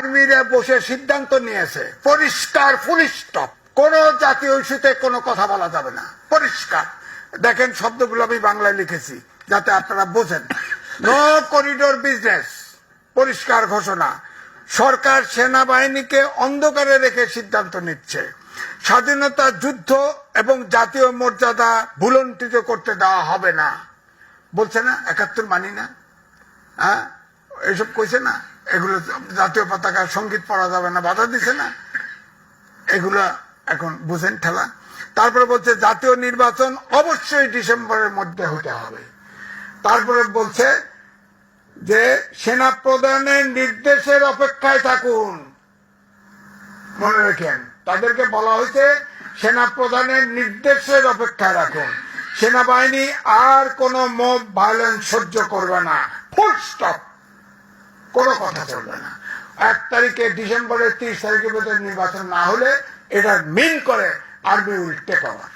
আর্মিরা বসে সিদ্ধান্ত নিয়েছে, পরিষ্কার ফুল স্টপ কোন জাতীয় ইস্যুতে কোনো কথা বলা যাবে না। পরিষ্কার। দেখেন শব্দগুলো আমি বাংলায় লিখেছি, যাতে আপনারা বোঝেন। নো করিডোর বিজনেস পরিষ্কার ঘোষণা। সরকার সেনাবাহিনীকে অন্ধকারে রেখে সিদ্ধান্ত নিচ্ছে। স্বাধীনতা যুদ্ধ এবং জাতীয় মর্যাদা ভুলন্টিত করতে দেওয়া হবে না। বলছে না, একাত্তর মানি না। হ্যাঁ? এসব কইছে না? এগুলো জাতীয় পতাকা সংগীত পড়া যাবে না, বাধা দিছে না। এগুলা এখন বুঝেন ঠেলা। তারপরে বলছে, জাতীয় নির্বাচন অবশ্যই ডিসেম্বরের মধ্যে হতে হবে। তারপরে বলছে যে, সেনা প্রধানের নির্দেশের অপেক্ষায় থাকুন। মনে রাখেন, তাদেরকে বলা হয়েছে, সেনা প্রধানের নির্দেশের অপেক্ষায় রাখুন। সেনাবাহিনী আর কোন মব ভায়োলেন্স সহ্য করবে না। ফুল স্টপ কোনো কথা চলবে না। এক তারিখে ডিসেম্বরের তিরিশ তারিখের মধ্যে নির্বাচন না হলে এটা মিন করে আর্মি উইল টেক ওভার